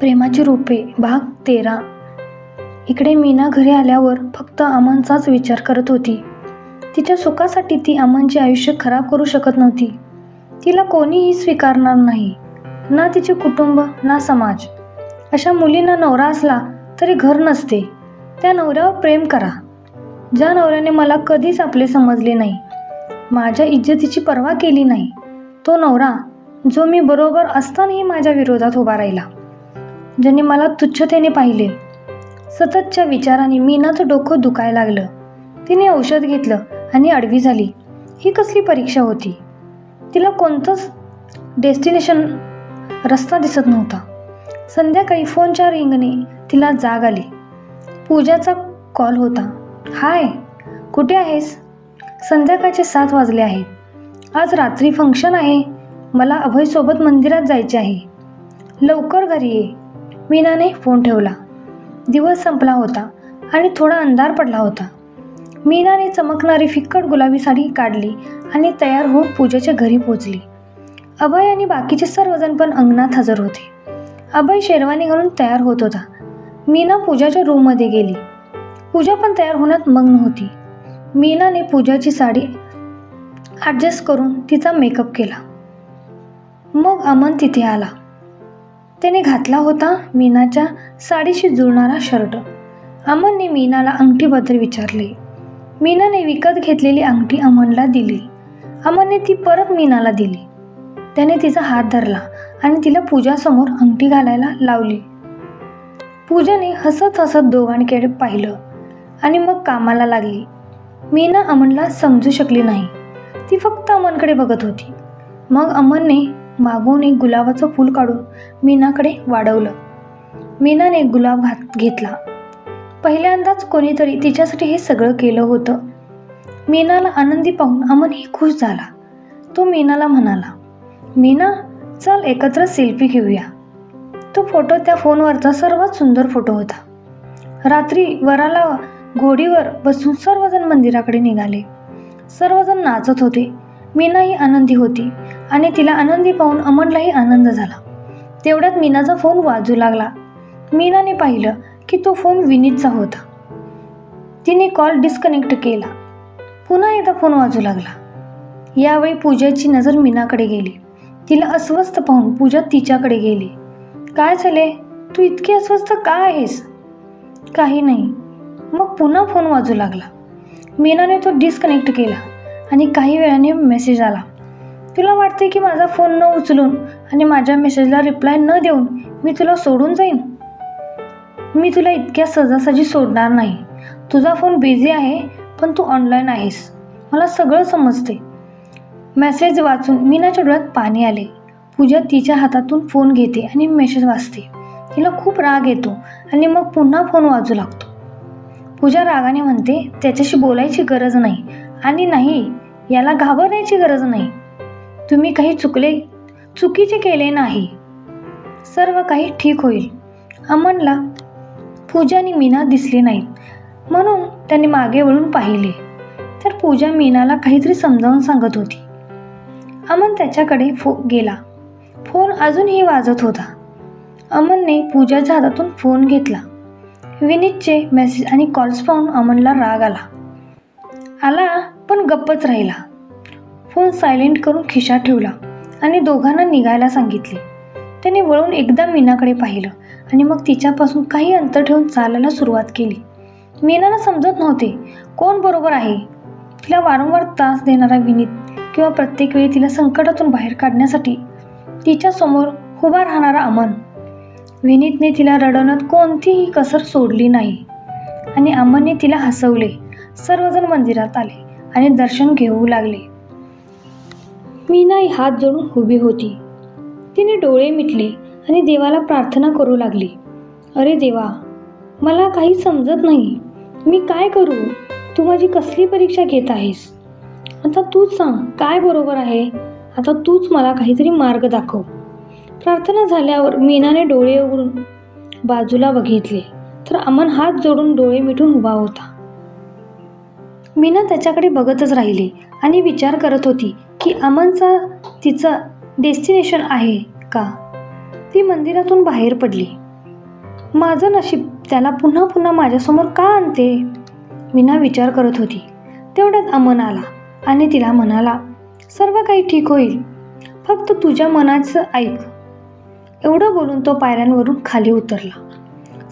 प्रेमाची रूपे भाग तेरा. इकडे मीना घरी आल्यावर फक्त अमनचाच विचार करत होती. तिच्या सुखासाठी ती अमनचे आयुष्य खराब करू शकत नव्हती. तिला कोणीही स्वीकारणार नाही. ना तिचे कुटुंब ना समाज. अशा मुलींना नवरा असला तरी घर नसते. त्या नवऱ्यावर प्रेम करा. ज्या नवऱ्याने मला कधीच आपले समजले नाही माझ्या इज्जतीची पर्वा केली नाही तो नवरा जो मी बरोबर असतानाही माझ्या विरोधात उभा राहिला. ज्याने मला तुच्छतेने पाहिले. सततच्या विचाराने मीनाचं डोकं दुखायला लागलं. तिने औषध घेतलं आणि आडवी झाली. ही कसली परीक्षा होती? तिला कोणतंच डेस्टिनेशन रस्ता दिसत नव्हता. संध्याकाळी फोनच्या रिंगने तिला जाग आली. पूजाचा कॉल होता. हाय कुठे आहेस? संध्याकाळचे सात वाजले आहेत आज रात्री फंक्शन आहे. मला अभयसोबत मंदिरात जायचे आहे. लवकर घरी ये. मीनाने फोन ठेवला. दिवस संपला होता आणि थोडा अंधार पडला होता. मीनाने चमकणारी फिक्कट गुलाबी साडी काढली आणि तयार होऊन पूजेच्या घरी पोचली. अभय आणि बाकीचे सर्वजण पण अंगणात हजर होते. अभय शेरवानी घालून तयार होत होता. मीना पूजाच्या रूममध्ये गेली. पूजा पण तयार होण्यात मग्न होती. मीनाने पूजाची साडी ॲडजस्ट करून तिचा मेकअप केला. मग अमन तिथे आला. त्याने घातला होता मीनाच्या साडीशी जुळणारा शर्ट. अमनने मीनाला अंगठीबद्दल विचारले. मीनाने विकत घेतलेली अंगठी अमनला दिली. अमनने ती परत मीनाला दिली. त्याने तिचा हात धरला आणि तिला पूजासमोर अंगठी घालायला लावली. पूजाने हसत हसत दोघांकडे पाहिलं आणि मग कामाला लागली. मीना अमनला समजू शकली नाही. ती फक्त अमनकडे बघत होती. मग अमनने मागून एक गुलाबाचं फूल काढून मीनाकडे वाढवलं. मीनाने गुलाब घात घेतला. पहिल्यांदाच कोणीतरी तिच्यासाठी हे सगळं केलं होतं. मीनाला आनंदी पाहून अमनही खुश झाला. तो मीनाला म्हणाला मीना चल एकत्र सेल्फी घेऊया. तो फोटो त्या फोनवरचा सर्वात सुंदर फोटो होता. रात्री वराला घोडीवर बसून सर्वजण मंदिराकडे निघाले. सर्वजण नाचत होते. मीनाही आनंदी होती. आणि तिला आनंदी पाहून अमनलाही आनंद झाला. तेवढ्यात मीनाचा फोन वाजू लागला. मीनाने पाहिलं की तो फोन विनीतचा होता. तिने कॉल डिस्कनेक्ट केला. पुन्हा एकदा फोन वाजू लागला. यावेळी पूजाची नजर मीनाकडे गेली. तिला अस्वस्थ पाहून पूजा तिच्याकडे गेली. काय झाले? तू इतकी अस्वस्थ का आहेस? काही नाही. मग पुन्हा फोन वाजू लागला. मीनाने तो डिस्कनेक्ट केला आणि काही वेळाने मेसेज आला. तुला वाटते की माझा फोन न उचलून आणि माझ्या मेसेजला रिप्लाय न देऊन मी तुला सोडून जाईन? मी तुला इतक्या सहजासहजी सोडणार नाही. तुझा फोन बिझी आहे पण तू ऑनलाईन आहेस. मला सगळं समजते मेसेज वाचून मीनाच्या डोळ्यात पाणी आले. पूजा तिच्या हातातून फोन घेते आणि मेसेज वाचते. तिला खूप राग येतो आणि मग पुन्हा फोन वाजू लागतो. पूजा रागाने म्हणते त्याच्याशी बोलायची गरज नाही. आणि नाही याला घाबरण्याची गरज नाही. तुम्ही काही चुकले चुकीचे केले नाही. सर्व काही ठीक होईल. अमनला पूजा आणि मीना दिसली नाहीत. म्हणून त्यांनी मागे वळून पाहिले. तर पूजा मीनाला काहीतरी समजावून सांगत होती. अमन त्याच्याकडे फो गेला. फोन अजूनही वाजत होता. अमनने पूजाच्या हातातून फोन घेतला. विनीतचे मेसेज आणि कॉल्स पाहून अमनला राग आला. आला पण गप्पच राहिला. फोन सायलेंट करून खिशात ठेवला आणि दोघांना निघायला सांगितले. त्याने वळून एकदा मीनाकडे पाहिलं आणि मग तिच्यापासून काही अंतर ठेवून चालायला सुरुवात केली. मीनाला समजत नव्हते कोण बरोबर आहे? तिला वारंवार त्रास देणारा विनीत किंवा प्रत्येक वेळी तिला संकटातून बाहेर काढण्यासाठी तिच्यासमोर उभा राहणारा अमन. विनीतने तिला रडवण्यात कोणतीही कसर सोडली नाही आणि अमनने तिला हसवले. सर्वजण मंदिरात आले आणि दर्शन घेऊ लागले. मीनाई हात जोडून उभी होती. तिने डोळे मिटले आणि देवाला प्रार्थना करू लागली. अरे देवा मला काही समजत नाही. मी काय करू? तू माझी कसली परीक्षा घेत आहेस? आता तूच सांग काय बरोबर आहे? आता तूच मला काहीतरी मार्ग दाखव. प्रार्थना झाल्यावर मीनाने डोळे उघडून बाजूला बघितले. तर अमन हात जोडून डोळे मिटून उभा होता. मीना त्याच्याकडे बघतच राहिली आणि विचार करत होती की अमनचा तिचं डेस्टिनेशन आहे का? ती मंदिरातून बाहेर पडली. माझं नशीब त्याला पुन्हा पुन्हा माझ्यासमोर का आणते? मीना विचार करत होती. तेवढ्यात अमन आला आणि तिला म्हणाला सर्व काही ठीक होईल. फक्त तुझ्या मनाचं ऐक. एवढं बोलून तो पायऱ्यांवरून खाली उतरला.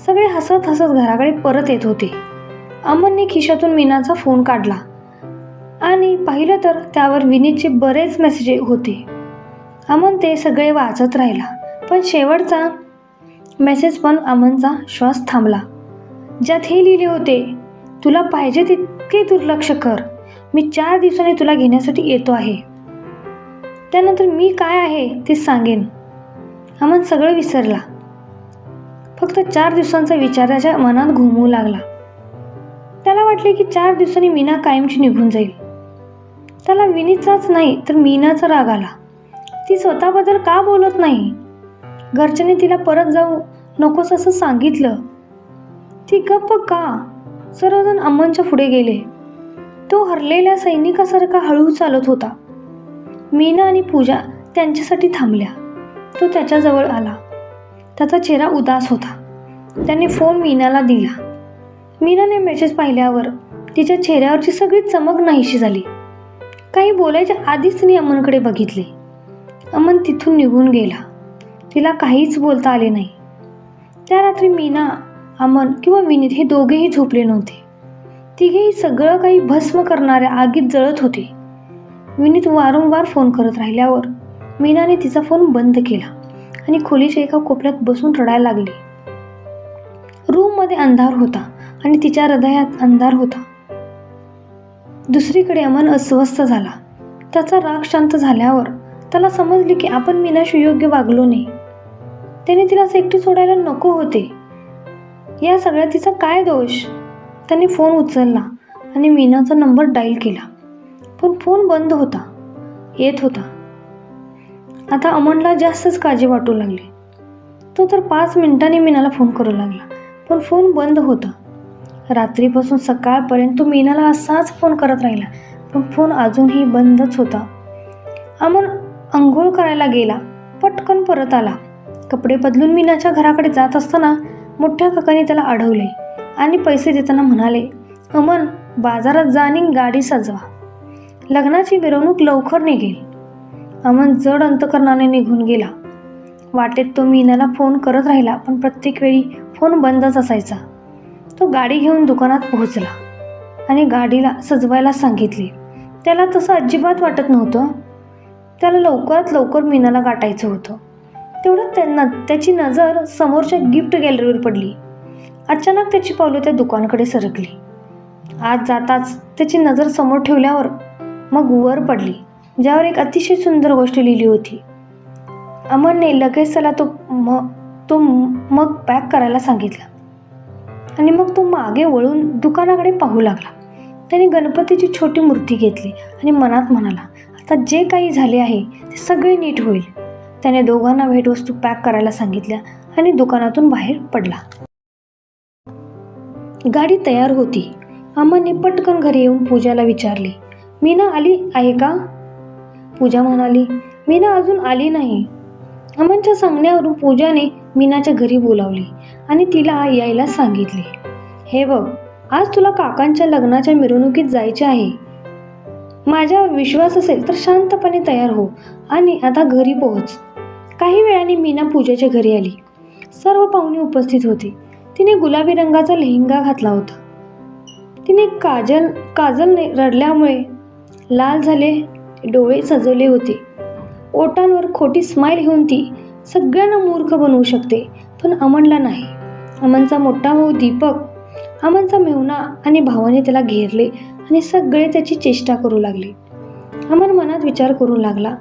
सगळे हसत हसत घराकडे परत येत होते. अमनने खिशातून मीनाचा फोन काढला. आणि पाहिलं तर त्यावर विनीतचे बरेच मेसेज होते. अमन ते सगळे वाचत राहिला पण शेवटचा मेसेज पण अमनचा श्वास थांबला. ज्यात हे लिहिले होते तुला पाहिजे तितके दुर्लक्ष कर. मी चार दिवसांनी तुला घेण्यासाठी येतो आहे. त्यानंतर मी काय आहे ते सांगेन. अमन सगळं विसरला. फक्त चार दिवसांचा विचार त्याच्या मनात घुमू लागला. त्याला वाटले की चार दिवसांनी मीना कायमची निघून जाईल. त्याला विनीचाच नाही तर मीनाचा राग आला. ती स्वतःबद्दल का बोलत नाही? घरच्यांनी तिला परत जाऊ नकोस असं सांगितलं. ती गप्प का? सर्वजण अम्मांच्या पुढे गेले. तो हरलेल्या सैनिकासारखा हळू चालत होता. मीना आणि पूजा त्यांच्यासाठी थांबल्या. तो त्याच्याजवळ आला. त्याचा चेहरा उदास होता. त्याने फोन मीनाला दिला. मीनाने मेसेज पाहिल्यावर तिच्या चेहऱ्यावरची सगळी चमक नाहीशी झाली. काही बोलायच्या आधीच तिने अमनकडे बघितले. अमन तिथून निघून गेला. तिला काहीच बोलता आले नाही. त्या रात्री मीना अमन किंवा विनीत हे दोघेही झोपले नव्हते. तिघेही सगळं काही भस्म करणाऱ्या आगीत जळत होते. विनीत वारंवार फोन करत राहिल्यावर मीनाने तिचा फोन बंद केला आणि खोलीच्या एका कोपऱ्यात बसून रडायला लागली. रूममध्ये अंधार होता आणि तिच्या हृदयात अंधार होता. दुसरीकडे अमन अस्वस्थ झाला. त्याचा राग शांत झाल्यावर त्याला समजले की आपण मीनाशी योग्य वागलो नाही. त्याने तिला एकटी सोडायला नको होते. या सगळ्या तिचा काय दोष? त्याने फोन उचलला आणि मीनाचा नंबर डायल केला. पण फोन बंद होता. येत होता. आता अमनला जास्तच काळजी वाटू लागली. तो तर पाच मिनिटांनी मीनाला फोन करू लागला पण फोन बंद होता. रात्रीपासून सकाळपर्यंत तो मीनाला असाच फोन करत राहिला. पण फोन अजूनही बंदच होता. अमन अंघोळ करायला गेला. पटकन परत आला. कपडे बदलून मीनाच्या घराकडे जात असताना मोठ्या काकाने त्याला अडवले आणि पैसे देताना म्हणाले अमन बाजारात जा आणि गाडी सजवा. लग्नाची मिरवणूक लवकर निघेल. अमन जड अंतकरणाने निघून गेला. वाटेत तो मीनाला फोन करत राहिला पण प्रत्येक वेळी फोन बंदच असायचा. तो गाडी घेऊन दुकानात पोहोचला आणि गाडीला सजवायला सांगितली. त्याला तसं अजिबात वाटत नव्हतं. त्याला लवकरात लवकर मीनाला गाठायचं होतं. तेवढं त्यांना त्याची नजर समोरच्या गिफ्ट गॅलरीवर पडली. अचानक त्याची पावलं त्या दुकानाकडे सरकली. आज जाताच त्याची नजर समोर ठेवल्यावर मग वर पडली ज्यावर एक अतिशय सुंदर गोष्ट लिहिली होती. अमनने लगेच त्याला तो म तो मग पॅक करायला सांगितला. आणि मग तो मागे वळून दुकानाकडे पाहू लागला. त्याने गणपतीची छोटी मूर्ती घेतली आणि मनात म्हणाला आता जे काही झाले आहे ते सगळे नीट होईल. त्याने दोघांना भेटवस्तू पॅक करायला सांगितल्या आणि दुकानातून बाहेर पडला. गाडी तयार होती. अमनने पटकन घरी येऊन पूजाला विचारले मीना आली आहे का? पूजा म्हणाली मीना अजून आली नाही. अमनच्या सांगण्यावरून पूजाने मीनाच्या घरी बोलावली आणि तिला यायला सांगितले. हे बघ आज तुला काकांच्या लग्नाच्या मिरवणुकीत जायचे आहे. माझ्यावर विश्वास असेल तर शांतपणे तयार हो आणि आता घरी पोहोच. काही वेळाने मीना पूजाच्या घरी आली. सर्व पाहुणे उपस्थित होते. तिने गुलाबी रंगाचा लेहंगा घातला होता. तिने काजल काजलने रडल्यामुळे लाल झाले डोळे सजवले होते. ओटांवर खोटी स्माईल घेऊन ती सगळ्यांना मूर्ख बनवू शकते पण अमनला नाही. अमनचा मोठा भाऊ दीपक अमनचा मेहुणा आणि भावाने त्याला घेरले आणि सगळे त्याची चेष्टा करू लागले. अमन मनात विचार करू लागला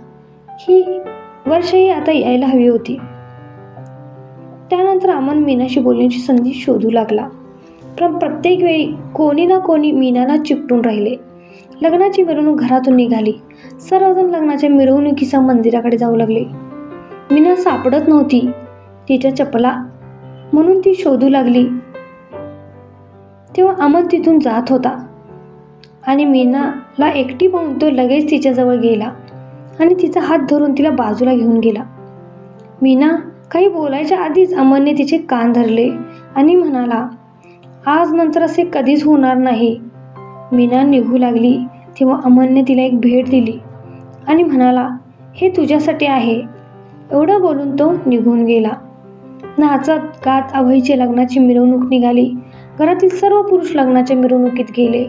ही वर्षही आता यायला हवी होती. त्यानंतर अमन मीनाशी बोलण्याची संधी शोधू लागला. पण प्रत्येक वेळी कोणी ना कोणी मीनाला चिकटून राहिले. लग्नाची मिरवणूक घरातून निघाली. सर्वजण लग्नाच्या मिरवणुकीच्या मंदिराकडे जाऊ लागले. मीना सापडत नव्हती. तिच्या चपला म्हणून ती शोधू लागली. तेव्हा अमन तिथून जात होता आणि मीनाला एकटी पाहून तो लगेच तिच्याजवळ गेला आणि तिचा हात धरून तिला बाजूला घेऊन गेला. मीना काही बोलायच्या आधीच अमनने तिचे कान धरले आणि म्हणाला आज नंतर असे कधीच होणार नाही. मीना निघू लागली. तेव्हा अमनने तिला एक भेट दिली आणि म्हणाला हे तुझ्यासाठी आहे. एवढं बोलून तो निघून गेला. नाचत गात अभयची लग्नाची मिरवणूक निघाली. घरातील सर्व पुरुष लग्नाच्या मिरवणुकीत गेले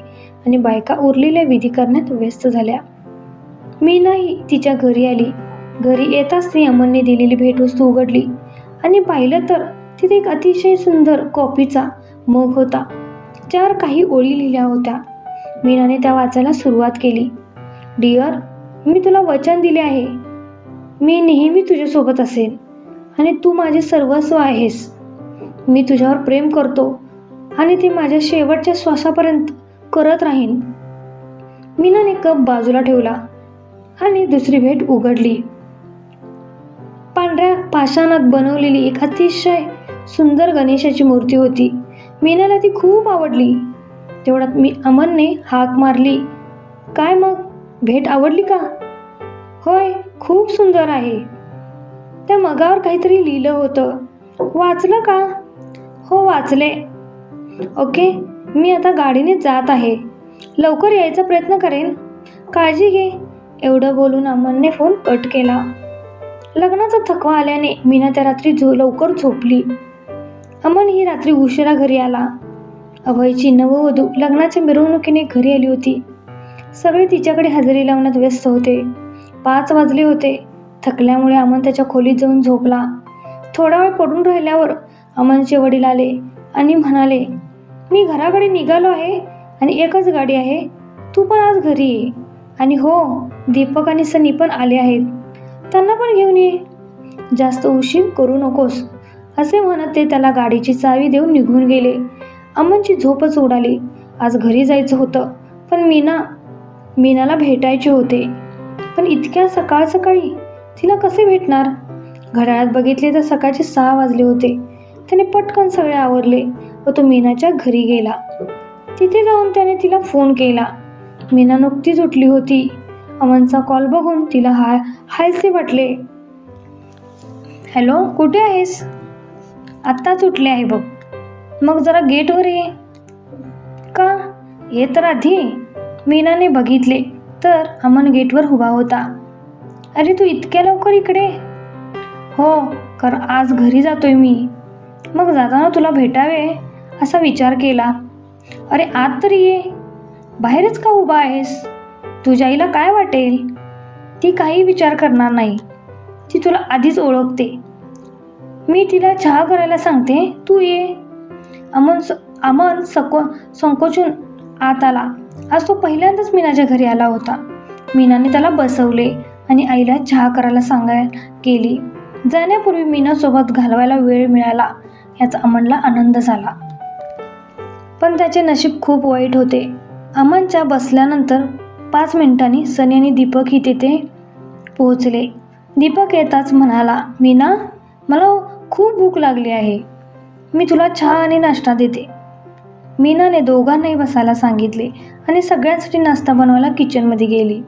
आणि बायका उरलेल्या विधी करण्यात व्यस्त झाल्या. मीनाही तिच्या घरी आली. घरी येताच ती अमनने दिलेली भेटवस्तू उघडली आणि पाहिलं तर तिथे एक अतिशय सुंदर कॉफीचा मग होता. ज्यावर काही ओळी लिहिल्या होत्या. मीनाने त्या वाचायला सुरुवात केली. डिअर मी तुला वचन दिले आहे. मी नेहमी तुझ्यासोबत असेन आणि तू माझे सर्वस्व आहेस. मी तुझ्यावर प्रेम करतो आणि ते माझ्या शेवटच्या श्वासापर्यंत करत राहीन. मीनाने कप बाजूला ठेवला आणि दुसरी भेट उघडली. पांढऱ्या पाषाणात बनवलेली एक अतिशय सुंदर गणेशाची मूर्ती होती. मीनाला ती खूप आवडली. तेवढ्यात मी अमनने हाक मारली. काय मग? भेट आवडली का? होय खूप सुंदर आहे. त्या मगावर काहीतरी लिहिलं होतं. वाचलं का? हो वाचले. ओके मी आता गाडीने जात आहे. लवकर यायचा प्रयत्न करेन. काळजी घे. एवढं बोलून अमनने फोन कट केला. लग्नाचा थकवा आल्याने मीना त्या रात्री झो लवकर झोपली. अमन ही रात्री उशिरा घरी आला. अभयची नववधू लग्नाच्या मिरवणुकीने घरी आली होती. सगळे तिच्याकडे हजेरी लावण्यात व्यस्त होते. पाच वाजले होते. थकल्यामुळे अमन त्याच्या खोलीत जाऊन झोपला. थोडा वेळ पडून राहिल्यावर अमनचे वडील आले आणि म्हणाले मी घराकडे निघालो आहे आणि एकच गाडी आहे. तू पण आज घरी ये. आणि हो दीपक आणि सनी पण आले आहेत. त्यांना पण घेऊन ये. जास्त उशीर करू नकोस असे म्हणत ते त्याला गाडीची चावी देऊन निघून गेले. अमनची झोपच उडाली. आज घरी जायचं होतं पण मीना मीनाला भेटायचे होते. पण इतक्या सकाळ सकाळी तिला कसे भेटणार? घड्याळात बघितले तर सकाळचे सहा वाजले होते. त्याने पटकन सगळे आवरले व तो मीनाच्या घरी गेला. तिथे जाऊन त्याने तिला फोन केला. मीना नुकतीच उठली होती. अमनचा कॉल बघून तिला हाय हायसे वाटले. हॅलो कुठे आहेस? आत्ताच उठले आहे बघ. मग जरा गेटवर ये. का? ये तर आधी. मीनाने बघितले तर अमन गेटवर उभा होता. अरे तू इतक्या लवकर इकडे? हो कर आज घरी जातोय मी. मग जाताना तुला भेटावे असा विचार केला. अरे आत तरी ये. बाहेरच का उभा आहेस? तुझ्या आईला काय वाटेल? ती काही विचार करणार नाही. ती तुला आधीच ओळखते. मी तिला चहा करायला सांगते तू ये. अमन स अमन सको संकोचून आत आला. आज तो पहिल्यांदाच मीनाच्या घरी आला होता. मीनाने त्याला बसवले आणि आईला चहा करायला सांगायला केली. जाण्यापूर्वी मीनासोबत घालवायला वेळ मिळाला. याचा अमनला आनंद झाला. पण त्याचे नशीब खूप वाईट होते. अमनच्या बसल्यानंतर पाच मिनिटांनी सनी आणि दीपक ही तिथे पोहोचले. दीपक येताच म्हणाला मीना मला खूप भूक लागली आहे. मी तुला चहा आणि नाश्ता देते. मीनाने दोघांनाही बसायला सांगितले आणि सगळ्यांसाठी नाश्ता बनवायला किचनमध्ये गेली.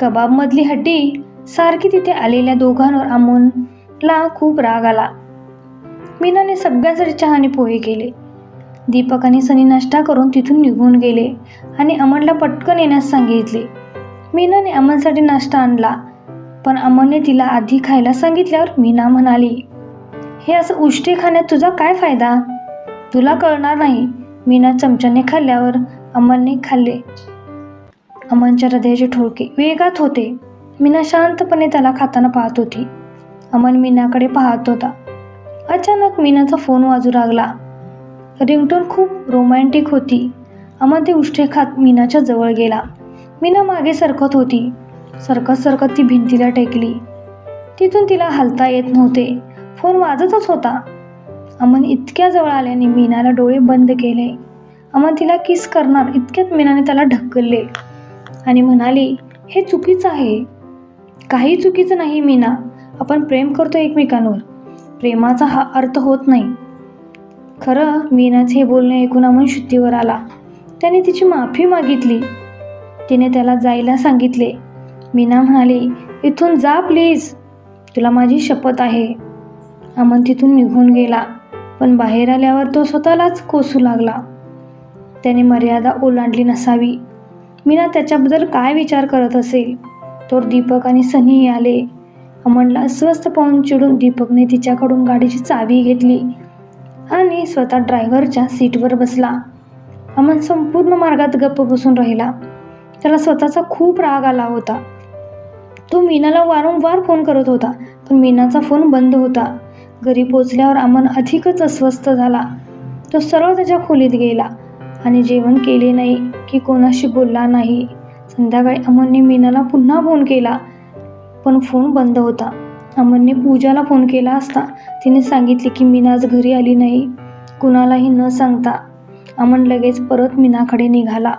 कबाबमधली हड्डी सारखी तिथे आलेल्या दोघांवर अमोनला खूप राग आला. मीनाने सगळ्यांसाठी चहा आणि पोहे केले. दीपक आणि सनी नाश्ता करून तिथून निघून गेले आणि अमनला पटकन येण्यास सांगितले. मीनाने अमनसाठी नाश्ता आणला पण अमनने तिला आधी खायला सांगितल्यावर मीना म्हणाली हे असं उष्टी खाण्यात तुझा काय फायदा? तुला कळणार नाही. मीना चमच्याने खाल्ल्यावर अमनने खाल्ले. अमनच्या हृदयाचे ठोके वेगात होते. मीना शांतपणे त्याला खाताना पाहत होती. अमन मीनाकडे पाहत होता. अचानक मीनाचा फोन वाजू लागला. रिंगटोन खूप रोमॅन्टिक होती. अमन ते उष्टे खात मीनाच्या जवळ गेला. मीना मागे सरकत होती. सरकत सरकत ती भिंतीला टेकली. तिथून तिला हलता येत नव्हते. फोन वाजतच होता. अमन इतक्या जवळ आल्याने मीनाला डोळे बंद केले. अमन तिला किस करणार इतक्यात मीनाने त्याला ढकलले. आणि म्हणाली हे चुकीचं आहे. काही चुकीचं नाही मीना. आपण प्रेम करतो एकमेकांवर. प्रेमाचा हा अर्थ होत नाही. खरं मीनाचे हे बोलणे ऐकून अमन शुद्धीवर आला. त्याने तिची माफी मागितली. तिने त्याला जायला सांगितले. मीना म्हणाली इथून जा प्लीज तुला माझी शपथ आहे. अमन तिथून निघून गेला पण बाहेर आल्यावर तो स्वतःलाच कोसू लागला. त्याने मर्यादा ओलांडली नसावी. मीना त्याच्याबद्दल काय विचार करत असेल? तर दीपक आणि सनी आले. अमनला अस्वस्थ पाहून चिडून दीपकने तिच्याकडून गाडीची चावी घेतली आणि स्वतः ड्रायव्हरच्या सीटवर बसला. अमन संपूर्ण मार्गात गप्प बसून राहिला. त्याला स्वतःचा खूप राग आला होता. तो मीनाला वारंवार फोन करत होता पण मीनाचा फोन बंद होता. घरी पोचल्यावर अमन अधिकच अस्वस्थ झाला. तो सरळ त्याच्या खोलीत गेला. आणि जेवण केले नाही की कोणाशी बोलला नाही. संध्याकाळी अमनने मीनाला पुन्हा फोन केला. पण फोन बंद होता. अमनने पूजाला फोन केला असता. तिने सांगितले की मीना आज घरी आली नाही. कुणालाही न सांगता. अमन लगेच परत मीनाकडे निघाला.